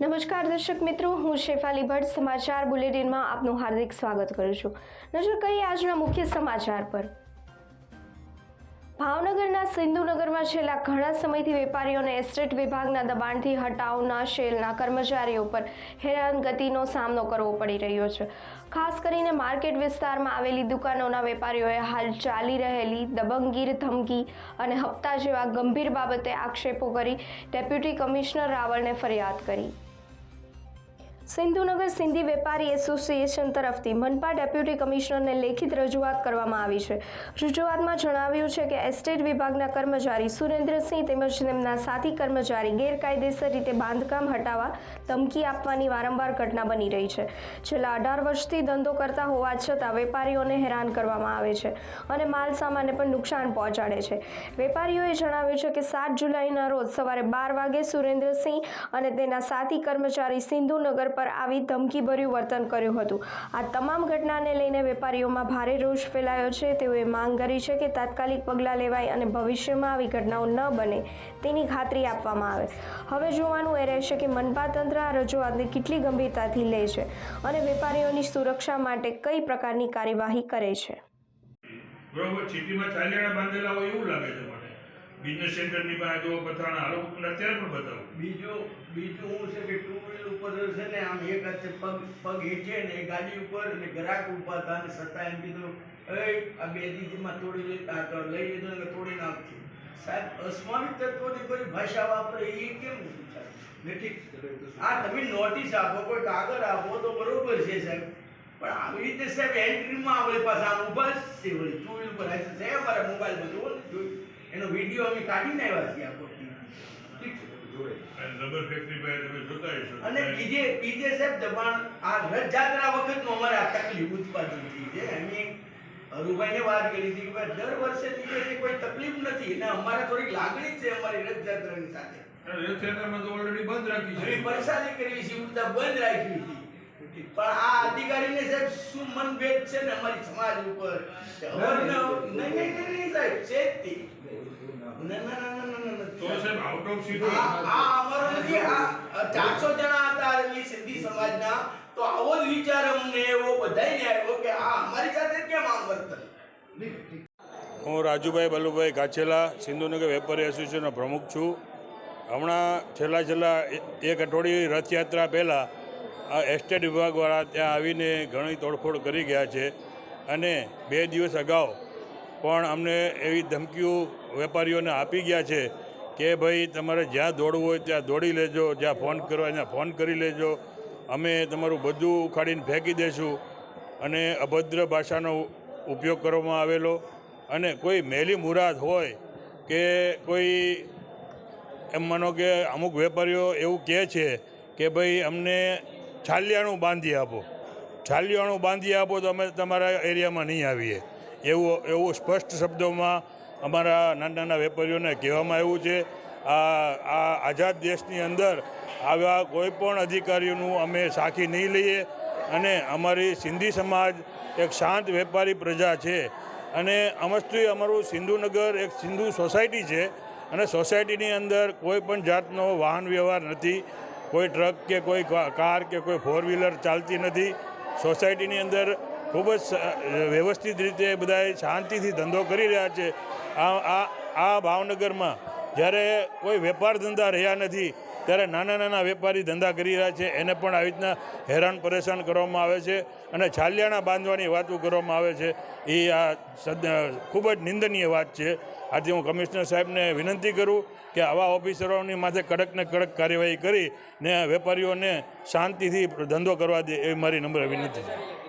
નમસ્કાર દર્શક મિત્રો, હું શેફાલી ભટ્ટ, સમાચાર બુલેટિનમાં આપનું હાર્દિક સ્વાગત કરું છું. નજર કરીએ આજના મુખ્ય સમાચાર પર. ભાવનગરના સિંધુનગરમાં છેલ્લા ઘણા સમયથી વેપારીઓને એસ્ટેટ વિભાગના દબાણથી હટાવના શેલના કર્મચારીઓ પર હેરાનગતિનો સામનો કરવો પડી રહ્યો છે. ખાસ કરીને માર્કેટ વિસ્તારમાં આવેલી દુકાનોના વેપારીઓએ હાલ ચાલી રહેલી દબંગગીર ધમકી અને હપ્તા જેવા ગંભીર બાબતે આક્ષેપો કરી ડેપ્યુટી કમિશનર રાવળને ફરિયાદ કરી. સિંધુનગર સિંધી વેપારી એસોસિએશન તરફથી મનપા ડેપ્યુટી કમિશનરને લેખિત રજૂઆત કરવામાં આવી છે. રજૂઆતમાં જણાવ્યું છે કે એસ્ટેટ વિભાગના કર્મચારી સુરેન્દ્રસિંહ તેમજ તેમના સાથી કર્મચારી ગેરકાયદેસર રીતે બાંધકામ હટાવવા ધમકી આપવાની વારંવાર ઘટના બની રહી છે. છેલ્લા અઢાર વર્ષથી ધંધો કરતા હોવા છતાં વેપારીઓને હેરાન કરવામાં આવે છે અને માલ સામાનને પણ નુકસાન પહોંચાડે છે. વેપારીઓએ જણાવ્યું છે કે સાત જુલાઈના રોજ સવારે બાર વાગે સુરેન્દ્રસિંહ અને તેના સાથી કર્મચારી સિંધુનગર પર આવી ધમકીભર્યું વર્તન કર્યું હતું. આ તમામ ઘટનાને લઈને વેપારીઓમાં ભારે રોષ ફેલાયો છે. તેઓએ માંગ કરી છે કે તાત્કાલિક પગલાં લેવાય અને ભવિષ્યમાં આવી ઘટનાઓ ન બને તેની ખાતરી આપવામાં આવે. હવે જોવાનું એ રહેશે કે મનપા તંત્ર આ રજૂઆતને કેટલી ગંભીરતાથી લે છે અને વેપારીઓની સુરક્ષા માટે કઈ પ્રકારની કાર્યવાહી કરે છે? બરોબર ચીટીમાં ચાલ્યાણા બાંધેલા હોય એવું લાગે છે. બિઝનેસ સેન્ટરની પાસે જો પથરાણા આ લોકોને અત્યારે પણ બતાવું. બીજું બીજું હું છે કે ટુ વ્હીલ ઉપર છે ને આમ એક હાથે પગ પગ હેઠે ને ગાડી ઉપર અને ગ્રાહક ઊભા હતા ને સત્તા એમ કીધું, એ, આ બે દીદીમાં તોડી લઈ લઈ લીધો ને તોડી નાખજો સાહેબ અસ્માની તત્વોની કોઈ ભાષા વાપરે એ કેમ મેં આ તમે નોટિસ આપો, કોઈ કાગળ આપો તો બરોબર છે સાહેબ. પણ આવી રીતે સાહેબ એન્ટ્રીમાં આપણે પાછા આ જ છે ટુ વ્હીલ પર સાહેબ છે મોબાઈલમાં મોબાઈલ ને જોયું એનો વીડિયો અમે કાઢીને આવ્યા છીએ આપો છે? અને બીજે બીજે સાહેબ દબાણ આ રથયાત્રા વખતનું અમારે આ તકલીફ ઉત્પાદન થઈ છે. અમે હરુભાઈને વાત કરી હતી કે ભાઈ દર વર્ષે નીકળે કોઈ તકલીફ નથી. અને અમારે થોડીક લાગણી છે અમારી રથયાત્રાની સાથે. રથયાત્રામાં તો ઓલરેડી બંધ રાખી છે. પરસાદી કરી છે ઉડતા બંધ રાખી હતી પણ આ અધિકારીને સાહેબ શું મનભેદ છે ને અમારી સમાજ ઉપર? નહીં નહીં નહીં નહીં સાહેબ છે જ ના ના ના ના ના ના તો સાહેબ આઉટ ઓફ આ આ અમારો નથી આ ચારસો જણા હતા એ સિંધી સમાજના. તો આવો જ વિચાર અમને એવો બધાયને આવ્યો કે આ અમારી સાથે કેમ આમ વર્તન? હું રાજુભાઈ બલુભાઈ ગાછેલા સિંધુનગર વેપારી એસોસિએશનનો પ્રમુખ છું. હમણાં છેલ્લા છેલ્લા એક અઠવાડિયે રથયાત્રા પહેલાં આ એસ્ટેટ વિભાગવાળા ત્યાં આવીને ઘણી તોડફોડ કરી ગયા છે અને બે દિવસ અગાઉ પણ અમને એવી ધમકીઓ વેપારીઓને આપી ગયા છે કે ભાઈ, તમારે જ્યાં દોડવું હોય ત્યાં દોડી લેજો, જ્યાં ફોન કરવા ત્યાં ફોન કરી લેજો. અમે તમારું બધું ઉખાડીને ફેંકી દેશું અને અભદ્ર ભાષાનો ઉપયોગ કરવામાં આવેલો. અને કોઈ મેલી મુરાદ હોય કે કોઈ એમ માનો કે અમુક વેપારીઓ એવું કહે છે કે ભાઈ, અમને છાલિયાણું બાંધી આપો. છાલિયાણું બાંધી આપો તો અમે તમારા એરિયામાં નહીં આવીએ. એવું એવું સ્પષ્ટ શબ્દોમાં અમારા નાના નાના વેપારીઓને કહેવામાં આવ્યું છે, આ આ આઝાદ દેશની અંદર આવા કોઈ પણ અધિકારીઓનું અમે સાખી નહીં લઈએ અને અમારી સિંધી સમાજ એક શાંત વેપારી પ્રજા છે અને અમસ્તુય અમારું સિંધુનગર એક સિંધુ સોસાયટી છે અને સોસાયટીની અંદર કોઈ પણ જાતનો વાહન વ્યવહાર નથી. કોઈ ટ્રક કે કોઈ કાર કે કોઈ ફોર વ્હીલર ચાલતી નથી. સોસાયટીની અંદર ખૂબ જ વ્યવસ્થિત રીતે બધાએ શાંતિથી ધંધો કરી રહ્યા છે. આ આ ભાવનગરમાં જ્યારે કોઈ વેપાર ધંધા રહ્યા નથી ત્યારે નાના નાના વેપારી ધંધા કરી રહ્યા છે. એને પણ આવી રીતના હેરાન પરેશાન કરવામાં આવે છે અને છાલિયાણા બાંધવાની વાતો કરવામાં આવે છે. એ આ ખૂબ જ નિંદનીય વાત છે. આથી હું કમિશનર સાહેબને વિનંતી કરું કે આવા ઓફિસરોની માથે કડક ને કડક કાર્યવાહી કરી ને વેપારીઓને શાંતિથી ધંધો કરવા દે એવી મારી નમ્ર વિનંતી છે.